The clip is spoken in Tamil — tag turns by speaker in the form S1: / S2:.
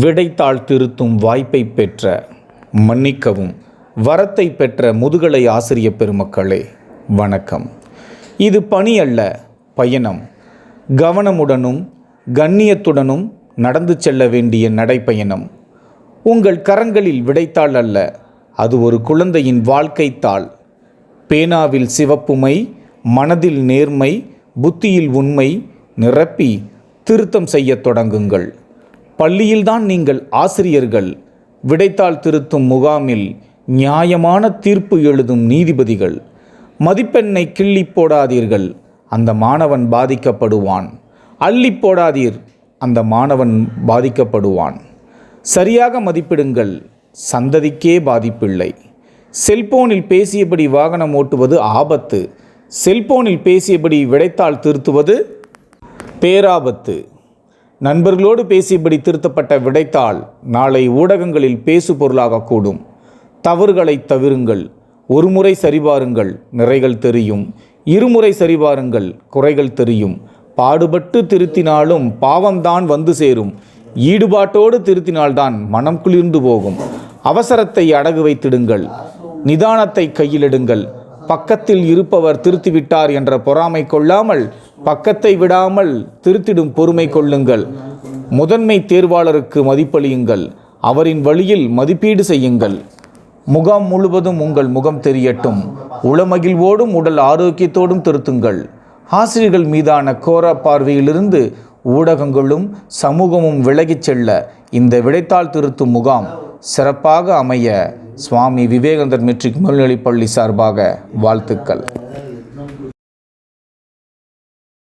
S1: விடைத்தாள் திருத்தும் வாய்ப்பை பெற்ற மன்னிக்கவும் வரத்தை பெற்ற முதுகலை ஆசிரிய பெருமக்களே வணக்கம். இது பணி அல்ல பயணம். கவனமுடனும் கண்ணியத்துடனும் நடந்து செல்ல வேண்டிய நடைப்பயணம். உங்கள் கரங்களில் விடைத்தாள் அல்ல அது ஒரு குழந்தையின் வாழ்க்கைத்தாள் பேனாவில் சிவப்புமை மனதில் நேர்மை புத்தியில் உண்மை நிரப்பி திருத்தம் செய்யத் தொடங்குங்கள். பள்ளியில்தான் நீங்கள் ஆசிரியர்கள். விடைத்தாள் திருத்தும் முகாமில் நியாயமான தீர்ப்பு எழுதும் நீதிபதிகள். மதிப்பெண்ணை கிள்ளி போடாதீர்கள் அந்த மாணவன் பாதிக்கப்படுவான். அள்ளி போடாதீர் அந்த மாணவன் பாதிக்கப்படுவான். சரியாக மதிப்பிடுங்கள் சந்ததிக்கே பாதிப்பில்லை. செல்போனில் பேசியபடி வாகனம் ஓட்டுவது ஆபத்து. செல்போனில் பேசியபடி விடைத்தாள் திருத்துவது பேராபத்து. நண்பர்களோடு பேசியபடி திருத்தப்பட்ட விடைத்தாள் நாளை ஊடகங்களில் பேசு பொருளாகக்கூடும் தவறுகளை தவிருங்கள் ஒருமுறை சரிபாருங்கள் நிறைகள் தெரியும். இருமுறை சரிபாருங்கள் குறைகள் தெரியும். பாடுபட்டு திருத்தினாலும் பாவம்தான் வந்து சேரும். ஈடுபாட்டோடு திருத்தினால்தான் மனம் குளிர்ந்து போகும். அவசரத்தை அடகு வைத்திடுங்கள். நிதானத்தை கையிலிடுங்கள். பக்கத்தில் இருப்பவர் திருத்திவிட்டார் என்ற பொறாமை கொள்ளாமல் பக்கத்தை விடாமல் திருத்திடும் பொறுமை கொள்ளுங்கள். முதன்மை தேர்வாளருக்கு மதிப்பளியுங்கள். அவரின் வழியில் மதிப்பீடு செய்யுங்கள். முகாம் முழுவதும் உங்கள் முகம் தெரியட்டும். உளமகிழ்வோடும் உடல் ஆரோக்கியத்தோடும் திருத்துங்கள். ஆசிரியர்கள் மீதான கோர பார்வையிலிருந்து ஊடகங்களும் சமூகமும் விலகிச் செல்ல இந்த விடைத்தாள் திருத்தும் முகாம் சிறப்பாக அமைய சுவாமி விவேகானந்தர் மெட்ரிக் மேல்நிலைப்பள்ளி சார்பாக வாழ்த்துக்கள்.